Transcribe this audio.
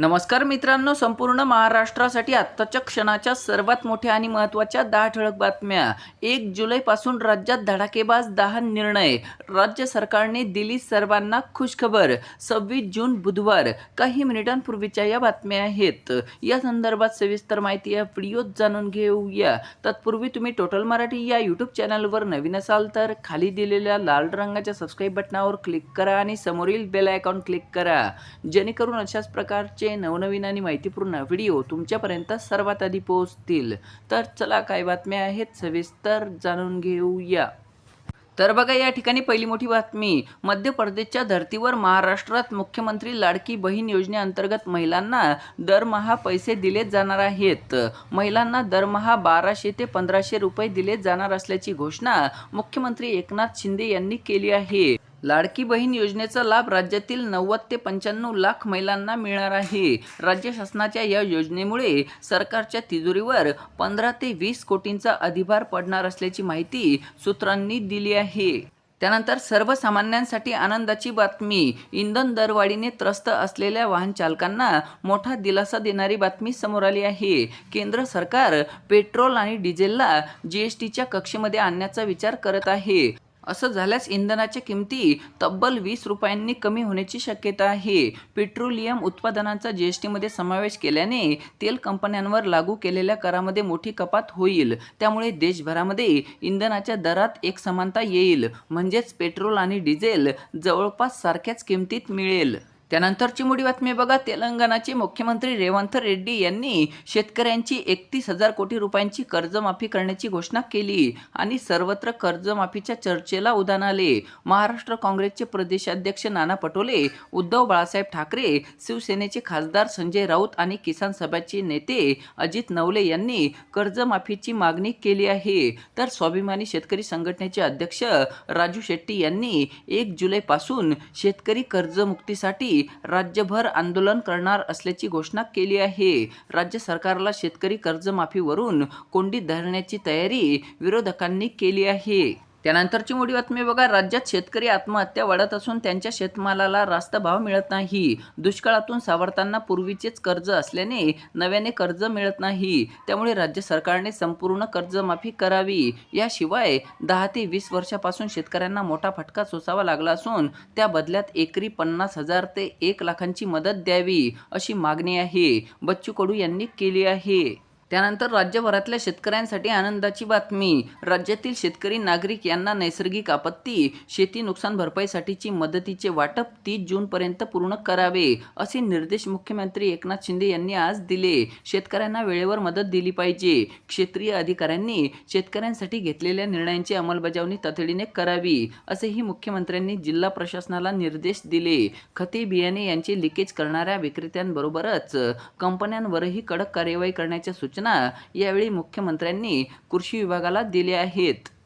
नमस्कार मित्रांनो संपूर्ण महाराष्ट्रासाठी आत्ताच्या क्षणाच्या सर्वात मोठ्या आणि महत्त्वाच्या दहा ठळक बातम्या. एक जुलैपासून राज्यात धडाकेबाज दहा निर्णय. राज्य सरकारने दिली सर्वांना खुशखबर. सव्वीस जून बुधवार. काही मिनिटांपूर्वीच्या या बातम्या आहेत. या संदर्भात सविस्तर माहिती या व्हिडिओत जाणून घेऊया. तत्पूर्वी तुम्ही टोटल मराठी या यूट्यूब चॅनलवर नवीन असाल तर खाली दिलेल्या लाल रंगाच्या सबस्क्राईब बटनावर क्लिक करा आणि समोरील बेल आयकॉन क्लिक करा. जेणेकरून अशाच प्रकारचे नवनवीन आणि माहितीपूर्ण व्हिडिओ तुमच्यापर्यंत सर्वात आधी पोहोचतील. तर चला काय बातम्या आहेत? सविस्तर जाणून घेऊया. तर बघा या ठिकाणी पहिली मोठी बातमी. मध्य प्रदेशच्या धर्तीवर महाराष्ट्रात मुख्यमंत्री लाडकी बहीण योजनेअंतर्गत महिलांना दरमहा पैसे दिले जाणार आहेत. महिलांना दरमहा बाराशे ते पंधराशे रुपये दिले जाणार असल्याची घोषणा मुख्यमंत्री एकनाथ शिंदे यांनी केली आहे. लाडकी बहीण योजनेचा लाभ राज्यातील नव्वद ते पंच्याण्णव लाख महिलांना मिळणार आहे. राज्य शासनाच्या या योजनेमुळे सरकारच्या तिजोरीवर पंधरा ते वीस कोटींचा अधिभार पडणार असल्याची माहिती सूत्रांनी दिली आहे. त्यानंतर सर्वसामान्यांसाठी आनंदाची बातमी. इंधन दरवाढीने त्रस्त असलेल्या वाहन चालकांना मोठा दिलासा देणारी बातमी समोर आली आहे. केंद्र सरकार पेट्रोल आणि डिझेलला जी एस टीच्या कक्षेमध्ये आणण्याचा विचार करत आहे. असं झाल्यास इंधनाच्या किमती तब्बल वीस रुपयांनी कमी होण्याची शक्यता आहे. पेट्रोलियम उत्पादनांचा जी एस टीमध्ये समावेश केल्याने तेल कंपन्यांवर लागू केलेल्या करामध्ये मोठी कपात होईल. त्यामुळे देशभरामध्ये इंधनाच्या दरात एक समानता येईल. म्हणजेच पेट्रोल आणि डिझेल जवळपास सारख्याच किमतीत मिळेल. त्यानंतरची मोठी बातमी बघा. तेलंगणाचे मुख्यमंत्री रेवंत रेड्डी यांनी शेतकऱ्यांची एकतीस हजार कोटी रुपयांची कर्जमाफी करण्याची घोषणा केली आणि सर्वत्र कर्जमाफीच्या चर्चेला उधाण आले. महाराष्ट्र काँग्रेसचे प्रदेशाध्यक्ष नाना पटोले उद्धव बाळासाहेब ठाकरे शिवसेनेचे खासदार संजय राऊत आणि किसान सभाचे नेते अजित नवले यांनी कर्जमाफीची मागणी केली आहे. तर स्वाभिमानी शेतकरी संघटनेचे अध्यक्ष राजू शेट्टी यांनी एक जुलैपासून शेतकरी कर्जमुक्तीसाठी राज्यभर आंदोलन करणार असल्याची घोषणा केली आहे. राज्य सरकारला शेतकरी कर्जमाफीवरून कोंडीत धरण्याची तयारी विरोधकांनी केली आहे. त्यानंतरची मोठी बातमी बघा राज्यात शेतकरी आत्महत्या वाढत असून त्यांच्या शेतमालाला रास्त भाव मिळत नाही. दुष्काळातून सावरताना पूर्वीचेच कर्ज असल्याने नव्याने कर्ज मिळत नाही. त्यामुळे राज्य सरकारने संपूर्ण कर्जमाफी करावी. याशिवाय दहा ते वीस वर्षापासून शेतकऱ्यांना मोठा फटका सोसावा लागला असून त्या बदल्यात एकरी पन्नास हजार ते एक लाखांची मदत द्यावी अशी मागणी आहे. बच्चू कडू यांनी केली आहे. त्यानंतर राज्यभरातल्या शेतकऱ्यांसाठी आनंदाची बातमी. राज्यातील शेतकरी नागरिक यांना नैसर्गिक आपत्ती शेती नुकसान भरपाईसाठीची मदतीचे वाटप तीस जूनपर्यंत पूर्ण करावे असे निर्देश मुख्यमंत्री एकनाथ शिंदे यांनी आज दिले. शेतकऱ्यांना वेळेवर मदत दिली पाहिजे. क्षेत्रीय अधिकाऱ्यांनी शेतकऱ्यांसाठी घेतलेल्या निर्णयांची अंमलबजावणी तातडीने करावी असेही मुख्यमंत्र्यांनी जिल्हा प्रशासनाला निर्देश दिले. खते बियाणे यांचे लिकेज करणाऱ्या विक्रेत्यांबरोबरच कंपन्यांवरही कडक कार्यवाही करण्याच्या सूचना सूचना यावेळी मुख्यमंत्र्यांनी कृषी विभागाला दिल्या आहेत.